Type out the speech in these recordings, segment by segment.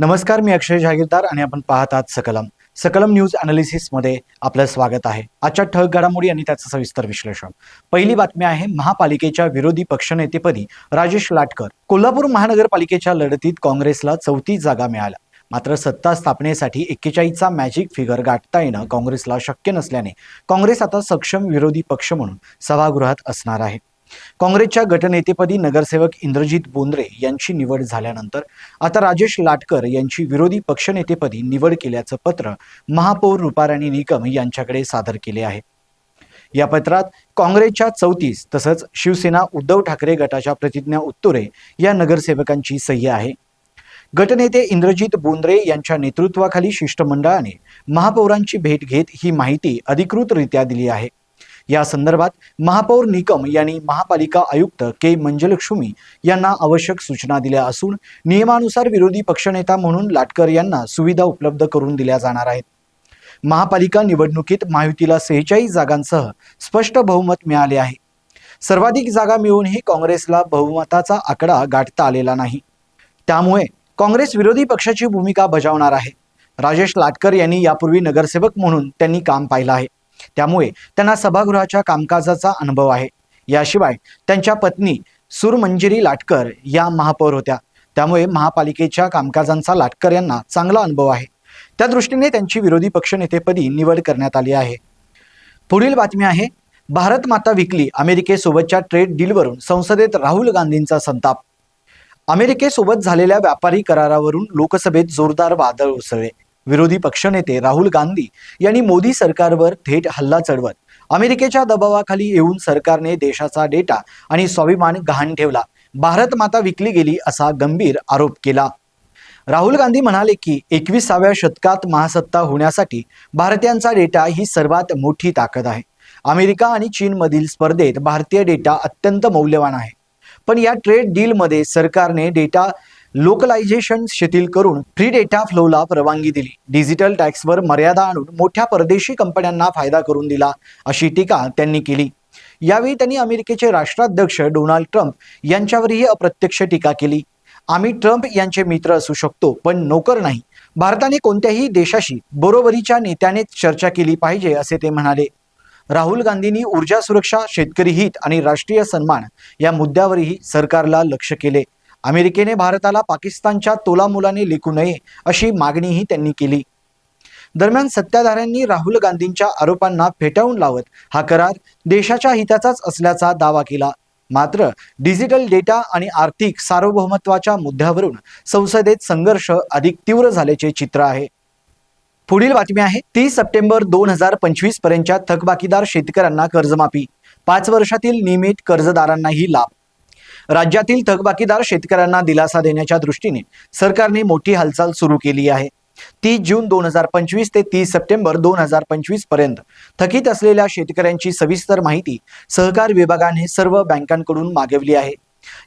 नमस्कार मी अक्षय जहागीरदार आणि आपण पाहत आहात सकलम. सकलम न्यूज अनालिसिसमध्ये आपलं स्वागत आहे. आजच्या ठळक घडामोडी आणि त्याचं सविस्तर विश्लेषण. पहिली बातमी आहे महापालिकेच्या विरोधी पक्षनेतेपदी राजेश लाटकर. कोल्हापूर महानगरपालिकेच्या लढतीत काँग्रेसला चौथी जागा मिळाल्या. मात्र सत्ता स्थापनेसाठी एक्केचाळीसचा मॅजिक फिगर गाठता येणं काँग्रेसला शक्य नसल्याने काँग्रेस आता सक्षम विरोधी पक्ष म्हणून सभागृहात असणार आहे. काँग्रेसच्या गटनेतेपदी नगरसेवक इंद्रजित बोंद्रे यांची निवड झाल्यानंतर आता राजेश लाटकर यांची विरोधी पक्षनेतेपदी निवड केल्याचं पत्र महापौर रुपाराणी निकम यांच्याकडे सादर केले आहे. या पत्रात काँग्रेसच्या चौतीस तसंच शिवसेना उद्धव ठाकरे गटाच्या प्रतिज्ञा उत्तुरे या नगरसेवकांची सही आहे. गटनेते इंद्रजित बोंद्रे यांच्या नेतृत्वाखाली शिष्टमंडळाने महापौरांची भेट घेत ही माहिती अधिकृतरित्या दिली आहे. या संदर्भात महापौर निकम यांनी महापालिका आयुक्त के मंजलक्ष्मी यांना आवश्यक सूचना दिल्या असून नियमानुसार विरोधी पक्षनेता म्हणून लाटकर यांना सुविधा उपलब्ध करून दिल्या जाणार आहेत. महापालिका निवडणुकीत महायुतीला सेहेचाळीस जागांसह स्पष्ट बहुमत मिळाले आहे. सर्वाधिक जागा मिळूनही काँग्रेसला बहुमताचा आकडा गाठता आलेला नाही. त्यामुळे काँग्रेस विरोधी पक्षाची भूमिका बजावणार आहे. राजेश लाटकर यांनी यापूर्वी नगरसेवक म्हणून त्यांनी काम पाहिलं आहे. त्यामुळे त्यांना सभागृहाच्या कामकाजाचा अनुभव आहे. याशिवाय त्यांच्या पत्नी सुरमंजिरी लाटकर या महापौर होत्या. त्यामुळे महापालिकेच्या कामकाजांचा लाटकर यांना चांगला अनुभव आहे. त्या दृष्टीने त्यांची विरोधी पक्षनेतेपदी निवड करण्यात आली आहे. पुढील बातमी आहे भारत माता विकली अमेरिकेसोबतच्या ट्रेड डीलवरून संसदेत राहुल गांधींचा संताप. अमेरिकेसोबत झालेल्या व्यापारी करारावरून लोकसभेत जोरदार वादळ उसळले. विरोधी पक्षनेते राहुल गांधी यांनी मोदी सरकारवर थेट हल्ला चढवत अमेरिकेच्या दबावाखाली येऊन सरकारने देशाचा डेटा आणि स्वाभिमान गहाण ठेवला. भारत माता विकली गेली असा गंभीर आरोप केला. राहुल गांधी म्हणाले की एकविसाव्या शतकात महासत्ता होण्यासाठी भारतीयांचा डेटा ही सर्वात मोठी ताकद आहे. अमेरिका आणि चीनमधील स्पर्धेत भारतीय डेटा अत्यंत मौल्यवान आहे. पण या ट्रेड डीलमध्ये सरकारने डेटा लोकलायझेशन शिथिल करून फ्री डेटा फ्लोला परवानगी दिली. डिजिटल टॅक्सवर मर्यादा आणून मोठ्या परदेशी कंपन्यांना फायदा करून दिला अशी टीका त्यांनी केली. यावेळी त्यांनी अमेरिकेचे राष्ट्राध्यक्ष डोनाल्ड ट्रम्प यांच्यावरही अप्रत्यक्ष टीका केली. आम्ही ट्रम्प यांचे मित्र असू शकतो पण नोकर नाही. भारताने कोणत्याही देशाशी बरोबरीच्या नेत्यानेच चर्चा केली पाहिजे असे ते म्हणाले. राहुल गांधींनी ऊर्जा सुरक्षा शेतकरी हित आणि राष्ट्रीय सन्मान या मुद्द्यावरही सरकारला लक्ष केले. अमेरिकेने भारताला पाकिस्तानच्या तोलामुलाने लेखू नये अशी मागणीही त्यांनी केली. दरम्यान सत्ताधाऱ्यांनी राहुल गांधींच्या आरोपांना फेटाळून लावत हा करार देशाच्या हिताचाच असल्याचा दावा केला. मात्र डिजिटल डेटा आणि आर्थिक सार्वभौमत्वाच्या मुद्द्यावरून संसदेत संघर्ष अधिक तीव्र झाल्याचे चित्र आहे. पुढील बातमी आहे तीस सप्टेंबर दोन हजार पंचवीस पर्यंतच्या थकबाकीदार शेतकऱ्यांना कर्जमाफी. पाच वर्षातील नियमित कर्जदारांनाही लाभ. राज्यातील थकबाकीदार शेतकऱ्यांना दिलासा देण्याच्या दृष्टीने सरकारने मोठी हालचाल सुरू केली आहे. तीस जून दोन हजार पंचवीस ते तीस सप्टेंबर दोन हजार पंचवीसपर्यंत थकीत असलेल्या शेतकऱ्यांची सविस्तर माहिती सहकार विभागाने सर्व बँकांकडून मागवली आहे.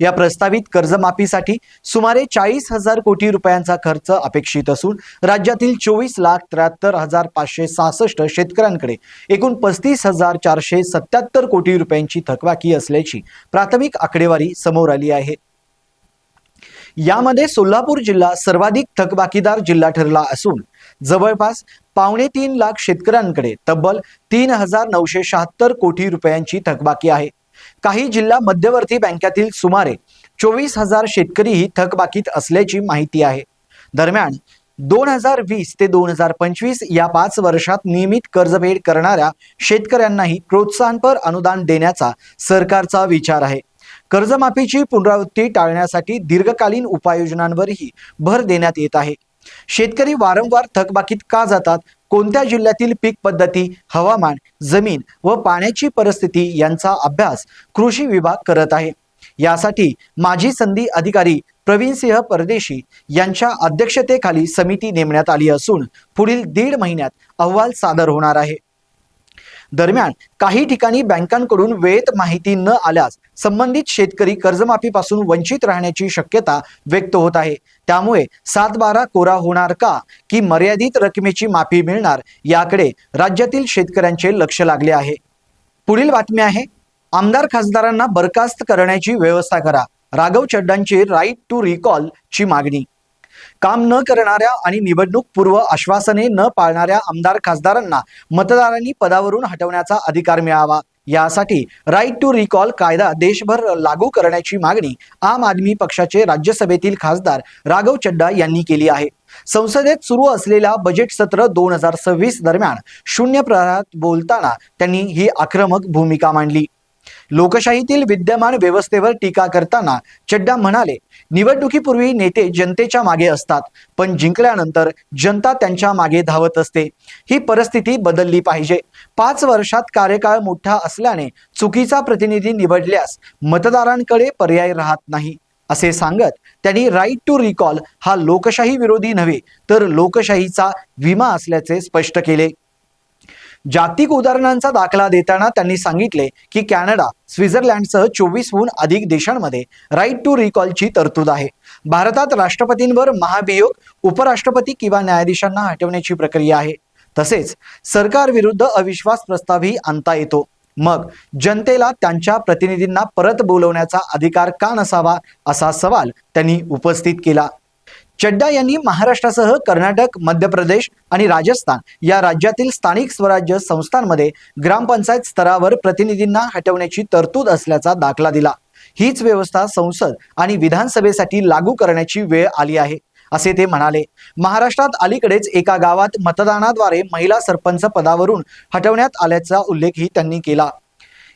या प्रस्तावित कर्जमाफीसाठी सुमारे चाळीस हजार कोटी रुपयांचा खर्च अपेक्षित असून राज्यातील चोवीस लाख त्र्याहत्तर हजार पाचशे सहासष्ट शेतकऱ्यांकडे एकूण पस्तीस हजार चारशे सत्याहत्तर कोटी रुपयांची थकबाकी असल्याची प्राथमिक आकडेवारी समोर आली आहे. यामध्ये सोलापूर जिल्हा सर्वाधिक थकबाकीदार जिल्हा ठरला असून जवळपास पावणे तीन लाख शेतकऱ्यांकडे तब्बल तीन हजार नऊशे शहात्तर कोटी रुपयांची थकबाकी आहे. काही जिल्हा मध्यवर्ती बँकेतील सुमारे चोवीस हजार शेतकरीही थकबाकीत असल्याची माहिती आहे. दरम्यान दोन हजार वीस ते दोन हजार पंचवीस या पाच वर्षात नियमित कर्जफेड करणाऱ्या शेतकऱ्यांनाही प्रोत्साहनपर अनुदान देण्याचा सरकारचा विचार आहे. कर्जमाफीची पुनरावृत्ती टाळण्यासाठी दीर्घकालीन उपाययोजनांवरही भर देण्यात येत आहे. शेतकरी वारंवार थकबाकीत का जातात? कोणत्या जिल्ह्यातील पीक पद्धती हवामान जमीन व पाण्याची परिस्थिती यांचा अभ्यास कृषी विभाग करत आहे. यासाठी माजी संधी अधिकारी प्रवीणसिंह परदेशी यांच्या अध्यक्षतेखाली समिती नेमण्यात आली असून पुढील दीड महिन्यात अहवाल सादर होणार आहे. दरम्यान काही ठिकाणी बँकांकडून वेळेत माहिती न आल्यास संबंधित शेतकरी कर्जमाफीपासून वंचित राहण्याची शक्यता व्यक्त होत आहे. त्यामुळे सात बारा कोरा होणार का? की मर्यादित रकमेची माफी मिळणार? याकडे राज्यातील शेतकऱ्यांचे लक्ष लागले आहे. पुढील बातमी आहे. आमदार खासदारांना बरखास्त करण्याची व्यवस्था करा. राघव चड्डांची राईट टू रिकॉल ची मागणी. काम न करणाऱ्या आणि निवडणूक पूर्व आश्वासने न पाळणाऱ्या आमदार खासदारांना मतदारांनी पदावरून हटवण्याचा अधिकार मिळावा. यासाठी राईट टू रिकॉल कायदा देशभर लागू करण्याची मागणी आम आदमी पक्षाचे राज्यसभेतील खासदार राघव चड्डा यांनी केली आहे. संसदेत सुरू असलेल्या बजेट सत्र दोन हजार सव्वीस दरम्यान शून्य प्रहरात बोलताना त्यांनी ही आक्रमक भूमिका मांडली. लोकशाहीतील विद्यमान व्यवस्थेवर टीका करताना चड्डा म्हणाले निवडणुकीपूर्वी नेते जनतेच्या मागे असतात पण जिंकल्यानंतर जनता त्यांच्या मागे धावत असते. ही परिस्थिती बदलली पाहिजे. पाच वर्षात कार्यकाळ मोठा असल्याने चुकीचा प्रतिनिधी निवडल्यास मतदारांकडे पर्याय राहत नाही. असे सांगत त्यांनी राईट टू रिकॉल हा लोकशाही विरोधी नव्हे तर लोकशाहीचा विमा असल्याचे स्पष्ट केले. जागतिक उदाहरणांचा दाखला देताना त्यांनी सांगितले की कॅनडा स्वित्झर्लंडसह चोवीसहून अधिक देशांमध्ये राईट टू रिकॉलची तरतूद आहे. भारतात राष्ट्रपतींवर महाभियोग उपराष्ट्रपती किंवा न्यायाधीशांना हटवण्याची प्रक्रिया आहे. तसेच सरकारविरुद्ध अविश्वास प्रस्तावही आणता येतो. मग जनतेला त्यांच्या प्रतिनिधींना परत बोलवण्याचा अधिकार का नसावा असा सवाल त्यांनी उपस्थित केला. चड्डा यांनी महाराष्ट्रासह कर्नाटक मध्य प्रदेश आणि राजस्थान या राज्यातील स्थानिक स्वराज्य संस्थांमध्ये ग्रामपंचायत स्तरावर प्रतिनिधींना हटवण्याची तरतूद असल्याचा दाखला दिला. हीच व्यवस्था संसद आणि विधानसभेसाठी लागू करण्याची वेळ आली आहे असे ते म्हणाले. महाराष्ट्रात अलीकडेच एका गावात मतदानाद्वारे महिला सरपंच पदावरून हटवण्यात आल्याचा उल्लेखही त्यांनी केला.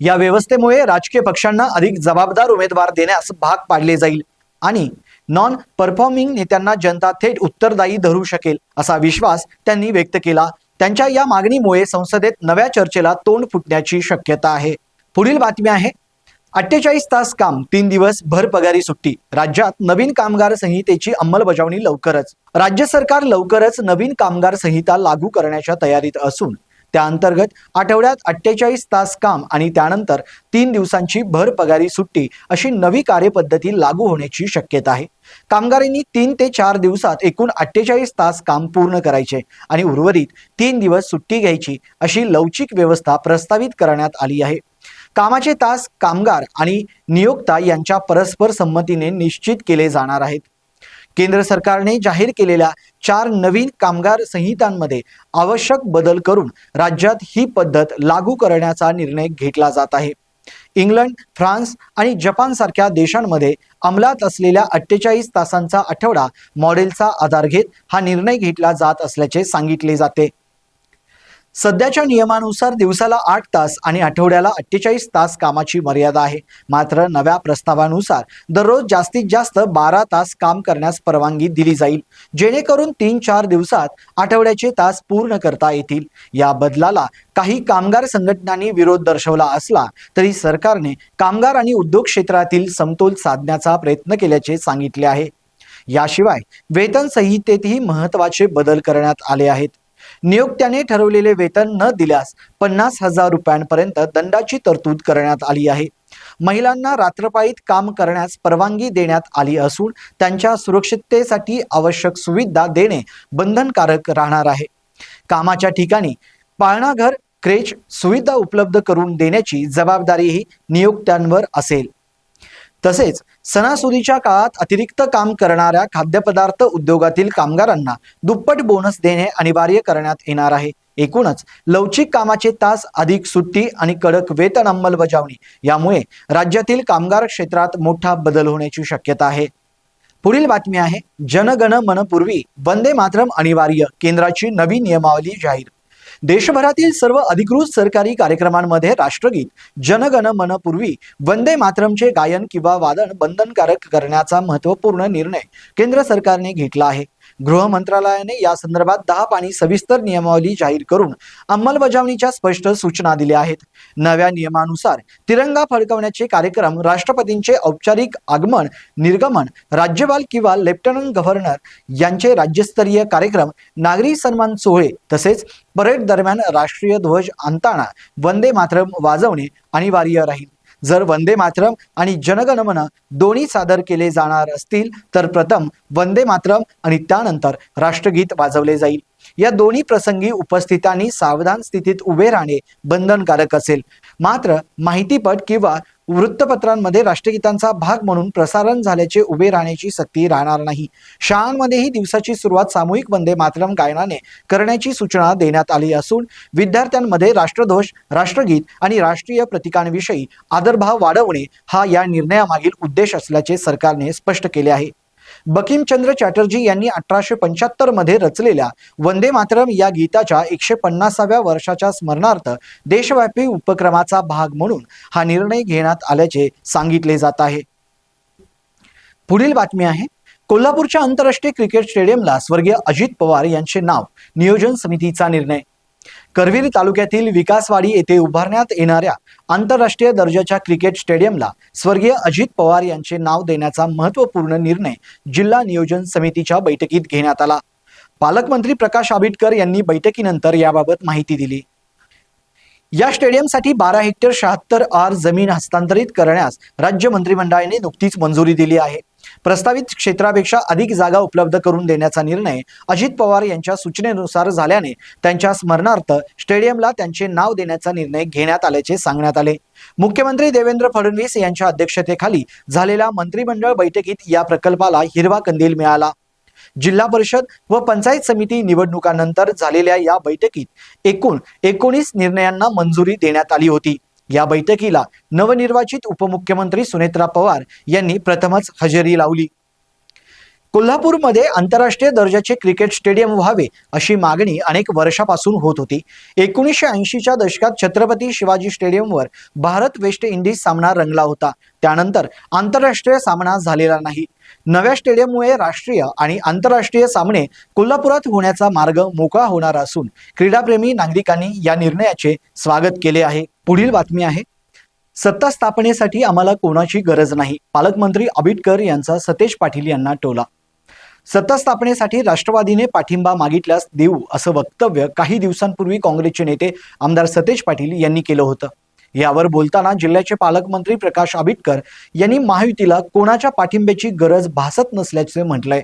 या व्यवस्थेमुळे राजकीय पक्षांना अधिक जबाबदार उमेदवार देण्यास भाग पाडले जाईल आणि नॉन परफॉर्मिंग नेत्यांना जनता थेट उत्तरदायी धरू शकेल असा विश्वास त्यांनी व्यक्त केला. त्यांच्या या मागणीमुळे संसदेत नव्या चर्चेला तोंड फुटण्याची शक्यता आहे. पुढील बातमी आहे. अठ्ठेचाळीस तास काम तीन दिवस भर पगारी सुट्टी. राज्यात नवीन कामगार संहितेची अंमलबजावणी लवकरच. राज्य सरकार लवकरच नवीन कामगार संहिता लागू करण्याच्या तयारीत असून त्या अंतर्गत आठवड्यात अठ्ठेचाळीस तास काम आणि त्यानंतर तीन दिवसांची भर पगारी सुट्टी अशी नवी कार्यपद्धती लागू होण्याची शक्यता आहे. कामगारांनी तीन ते चार दिवसात एकूण अठ्ठेचाळीस तास काम पूर्ण करायचे आणि उर्वरित तीन दिवस सुट्टी घ्यायची अशी लवचिक व्यवस्था प्रस्तावित करण्यात आली आहे. कामाचे तास कामगार आणि नियोक्ता यांच्या परस्पर संमतीने निश्चित केले जाणार आहेत. केंद्र सरकारने जाहीर केलेल्या चार नवीन कामगार संहितांमध्ये आवश्यक बदल करून राज्यात ही पद्धत लागू करण्याचा निर्णय घेतला जात आहे. इंग्लंड फ्रान्स आणि जपान सारख्या देशांमध्ये अंमलात असलेल्या अठ्ठेचाळीस तासांचा आठवडा मॉडेलचा आधार घेत हा निर्णय घेतला जात असल्याचे सांगितले जाते. सध्याच्या नियमानुसार दिवसाला आठ तास आणि आठवड्याला अठ्ठेचाळीस तास कामाची मर्यादा आहे. मात्र नव्या प्रस्तावानुसार दररोज जास्तीत जास्त बारा तास काम करण्यास परवानगी दिली जाईल. जेणेकरून तीन चार दिवसात आठवड्याचे तास पूर्ण करता येतील. या बदलाला काही कामगार संघटनांनी विरोध दर्शवला असला तरी सरकारने कामगार आणि उद्योग क्षेत्रातील समतोल साधण्याचा प्रयत्न केल्याचे सांगितले आहे. याशिवाय वेतन संहितेतही महत्त्वाचे बदल करण्यात आले आहेत. नियोक्त्याने ठरवलेले वेतन न दिल्यास पन्नास हजार रुपयांपर्यंत दंडाची तरतूद करण्यात आली आहे. महिलांना रात्रपाळीत काम करण्यास परवानगी देण्यात आली असून त्यांच्या सुरक्षिततेसाठी आवश्यक सुविधा देणे बंधनकारक राहणार आहे. कामाच्या ठिकाणी पाळणाघर क्रेच सुविधा उपलब्ध करून देण्याची जबाबदारीही नियोक्त्यांवर असेल. तसेच सणासुदीच्या काळात अतिरिक्त काम करणाऱ्या खाद्यपदार्थ उद्योगातील कामगारांना दुप्पट बोनस देणे अनिवार्य करण्यात येणार आहे. एकूणच लवचिक कामाचे तास अधिक सुट्टी आणि कडक वेतन अंमलबजावणी यामुळे राज्यातील कामगार क्षेत्रात मोठा बदल होण्याची शक्यता आहे. पुढील बातमी आहे जनगण मनपूर्वी वंदे मातरम अनिवार्य केंद्राची नवी नियमावली जाहीर देशभरातील सर्व अधिकृत सरकारी कार्यक्रमांमध्ये राष्ट्रगीत जनगण मनपूर्वी वंदे मातरमचे गायन किंवा वादन बंधनकारक करण्याचा महत्त्वपूर्ण निर्णय केंद्र सरकारने घेतला आहे. गृह मंत्रालयाने या संदर्भात दहा पाणी सविस्तर नियमावली जाहीर करून अंमलबजावणीच्या स्पष्ट सूचना दिल्या आहेत. नव्या नियमानुसार तिरंगा फडकवण्याचे कार्यक्रम राष्ट्रपतींचे औपचारिक आगमन निर्गमन राज्यपाल किंवा लेफ्टनंट गव्हर्नर यांचे राज्यस्तरीय कार्यक्रम नागरी सन्मान सोहळे तसेच परेड दरम्यान राष्ट्रीय ध्वज आणताना वंदे मातरम वाजवणे अनिवार्य राहील. जर वंदे मातरम आणि जनगणमन दोन्ही सादर केले जाणार असतील तर प्रथम वंदे मातरम आणि त्यानंतर राष्ट्रगीत वाजवले जाईल. या दोन्ही प्रसंगी उपस्थितांनी सावधान स्थितीत उभे राहणे बंधनकारक असेल. मात्र माहितीपट किंवा वृत्तपत्रांमध्ये राष्ट्रगीतांचा भाग म्हणून प्रसारण झाल्याचे उभे राहण्याची सक्ती राहणार नाही. शाळांमध्येही दिवसाची सुरुवात सामूहिक वंदे मातरम गायनाने करण्याची सूचना देण्यात आली असून विद्यार्थ्यांमध्ये राष्ट्रध्वज राष्ट्रगीत आणि राष्ट्रीय प्रतीकांविषयी आदरभाव वाढवणे हा या निर्णयामागील उद्देश असल्याचे सरकारने स्पष्ट केले आहे. बकिमचंद्र चॅटर्जी यांनी अठराशे पंच्याहत्तरमध्ये रचलेल्या वंदे मातरम या गीताच्या एकशे पन्नासाव्या वर्षाच्या स्मरणार्थ देशव्यापी उपक्रमाचा भाग म्हणून हा निर्णय घेण्यात आल्याचे सांगितले जात आहे. पुढील बातमी आहे. कोल्हापूरच्या आंतरराष्ट्रीय क्रिकेट स्टेडियमला स्वर्गीय अजित पवार यांचे नाव नियोजन समितीचा निर्णय. करवीर तालुक्यातील विकासवाडी येथे उभारण्यात येणाऱ्या आंतरराष्ट्रीय दर्जाच्या क्रिकेट स्टेडियमला स्वर्गीय अजित पवार यांचे नाव देण्याचा महत्त्वपूर्ण निर्णय जिल्हा नियोजन समितीच्या बैठकीत घेण्यात आला. पालकमंत्री प्रकाश आंबेडकर यांनी बैठकीनंतर याबाबत माहिती दिली. या स्टेडियमसाठी बारा हेक्टर शहात्तर आर जमीन हस्तांतरित करण्यास राज्य मंत्रिमंडळाने नुकतीच मंजुरी दिली आहे. प्रस्तावित क्षेत्रापेक्षा अधिक जागा उपलब्ध करून देण्याचा निर्णय अजित पवार यांच्या सूचनेनुसार झाल्याने त्यांच्या स्मरणार्थ स्टेडियमला त्यांचे नाव देण्याचा निर्णय घेण्यात आल्याचे सांगण्यात आले. मुख्यमंत्री देवेंद्र फडणवीस यांच्या अध्यक्षतेखाली झालेल्या मंत्रिमंडळ बैठकीत या प्रकल्पाला हिरवा कंदील मिळाला. जिल्हा परिषद व पंचायत समिती निवडणुकानंतर झालेल्या या बैठकीत एकूण एकोणीस निर्णयांना मंजुरी देण्यात आली होती. या बैठकीला नवनिर्वाचित उपमुख्यमंत्री सुनेत्रा पवार यांनी प्रथमच हजेरी लावली. कोल्हापूरमध्ये आंतरराष्ट्रीय दर्जाचे क्रिकेट स्टेडियम व्हावे अशी मागणी अनेक वर्षापासून होत होती. एकोणीसशे ऐंशीच्या दशकात छत्रपती शिवाजी स्टेडियमवर भारत वेस्ट इंडिज सामना रंगला होता. त्यानंतर आंतरराष्ट्रीय सामना झालेला नाही. नव्या स्टेडियममुळे राष्ट्रीय आणि आंतरराष्ट्रीय सामने कोल्हापुरात होण्याचा मार्ग मोकळा होणार असून क्रीडाप्रेमी नागरिकांनी या निर्णयाचे स्वागत केले आहे. पुढील बातमी आहे. सत्ता स्थापनेसाठी आम्हाला कोणाची गरज नाही. पालकमंत्री आबिटकर यांचा सतेज पाटील यांना टोला. सत्ता स्थापनेसाठी राष्ट्रवादीने पाठिंबा मागितल्यास देऊ असं वक्तव्य काही दिवसांपूर्वी काँग्रेसचे नेते आमदार सतेज पाटील यांनी केलं होतं. यावर बोलताना जिल्ह्याचे पालकमंत्री प्रकाश आबिटकर यांनी महायुतीला कोणाच्या पाठिंब्याची गरज भासत नसल्याचे म्हटलंय.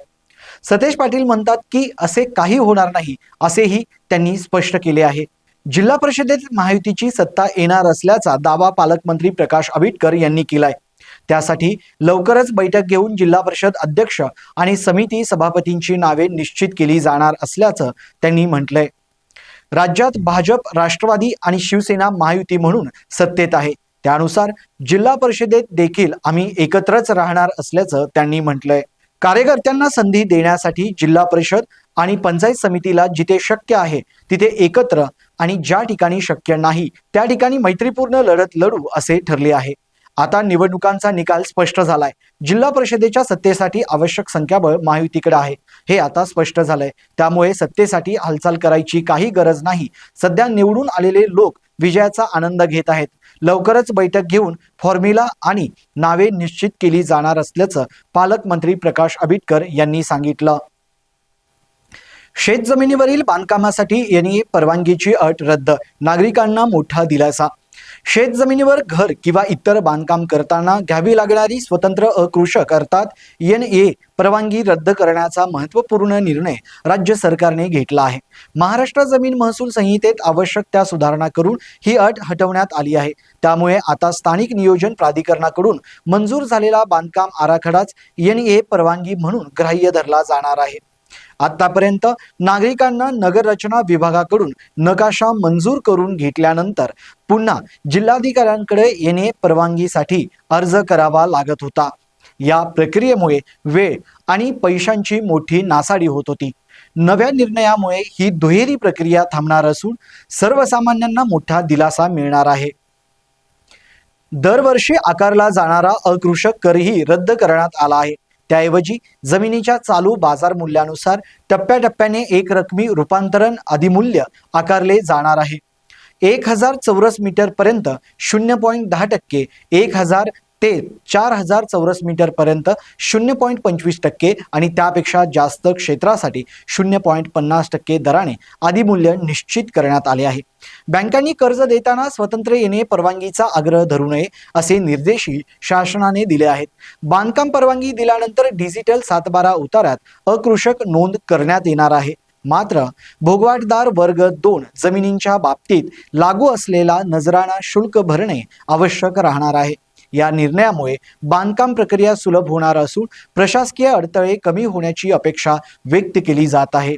सतेज पाटील म्हणतात की असे काही होणार नाही असेही त्यांनी स्पष्ट केले आहे. जिल्हा परिषदेत महायुतीची सत्ता येणार असल्याचा दावा पालकमंत्री प्रकाश आबिटकर यांनी केलाय. त्यासाठी लवकरच बैठक घेऊन जिल्हा परिषद अध्यक्ष आणि समिती सभापतींची नावे निश्चित केली जाणार असल्याचं त्यांनी म्हटलंय. राज्यात भाजप राष्ट्रवादी आणि शिवसेना महायुती म्हणून सत्तेत आहे. त्यानुसार जिल्हा परिषदेत देखील आम्ही एकत्रच राहणार असल्याचं त्यांनी म्हटलंय. कार्यकर्त्यांना संधी देण्यासाठी जिल्हा परिषद आणि पंचायत समितीला जिथे शक्य आहे तिथे एकत्र आणि ज्या ठिकाणी शक्य नाही त्या ठिकाणी मैत्रीपूर्ण लढत लढू असे ठरले आहे. आता निवडणुकांचा निकाल स्पष्ट झालाय. जिल्हा परिषदेच्या सत्तेसाठी आवश्यक संख्याबळ महायुतीकडे आहे. हे आता स्पष्ट झालंय. त्यामुळे सत्तेसाठी हालचाल करायची काही गरज नाही. सध्या निवडून आलेले लोक विजयाचा आनंद घेत आहेत. लवकरच बैठक घेऊन फॉर्म्युला आणि नावे निश्चित केली जाणार असल्याचं पालकमंत्री प्रकाश आबिटकर यांनी सांगितलं. शेत जमिनीवरील बांधकामासाठी यांनी परवानगीची अट रद्द नागरिकांना मोठा दिलासा. शेत जमिनीवर घर किंवा इतर बांधकाम करताना घ्यावी लागणारी स्वतंत्र अकृषक अर्थात एन ए परवानगी रद्द करण्याचा महत्त्वपूर्ण निर्णय राज्य सरकारने घेतला आहे. महाराष्ट्र जमीन महसूल संहितेत आवश्यक त्या सुधारणा करून ही अट हटवण्यात आली आहे. त्यामुळे आता स्थानिक नियोजन प्राधिकरणाकडून मंजूर झालेला बांधकाम आराखडाच एन ए परवानगी म्हणून ग्राह्य धरला जाणार आहे. आतापर्यंत नागरिकांना नगररचना विभागाकडून नकाशा मंजूर करून घेतल्यानंतर पुन्हा जिल्हाधिकाऱ्यांकडे येणे परवानगीसाठी अर्ज करावा लागत होता. या प्रक्रियेमुळे वेळ आणि पैशांची मोठी नासाडी होत होती. नव्या निर्णयामुळे ही दुहेरी प्रक्रिया थांबणार असून सर्वसामान्यांना मोठा दिलासा मिळणार आहे. दरवर्षी आकारला जाणारा अकृषक करही रद्द करण्यात आला आहे. त्याऐवजी जमिनीच्या चालू बाजार मूल्यानुसार टप्प्याटप्प्याने एक रकमी रूपांतरण अधिमूल्य आकारले जाणार आहे. एक हजार चौरस मीटर पर्यंत शून्य पॉईंट दहा टक्के एक हजार ते चार हजार चौरस मीटर पर्यंत शून्य पॉईंट पंचवीस टक्के आणि त्यापेक्षा जास्त क्षेत्रासाठी शून्य पॉईंट पन्नास टक्के दराने आदिमूल्य निश्चित करण्यात आले आहे. बँकांनी कर्ज देताना स्वतंत्र येणे परवानगीचा आग्रह धरू नये असे निर्देशही शासनाने दिले आहेत. बांधकाम परवानगी दिल्यानंतर डिजिटल सातबारा उतारात अकृषक नोंद करण्यात येणार आहे. मात्र भोगवाटदार वर्ग दोन जमिनींच्या बाबतीत लागू असलेला नजराणा शुल्क भरणे आवश्यक राहणार आहे. या निर्णयामुळे बांधकाम प्रक्रिया सुलभ होणार असून प्रशासकीय अडथळे कमी होण्याची अपेक्षा व्यक्त केली जात आहे.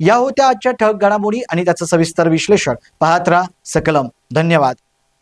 या होत्या आजच्या ठळक घडामोडी आणि त्याचं सविस्तर विश्लेषण पाहत राहा सकलम. धन्यवाद.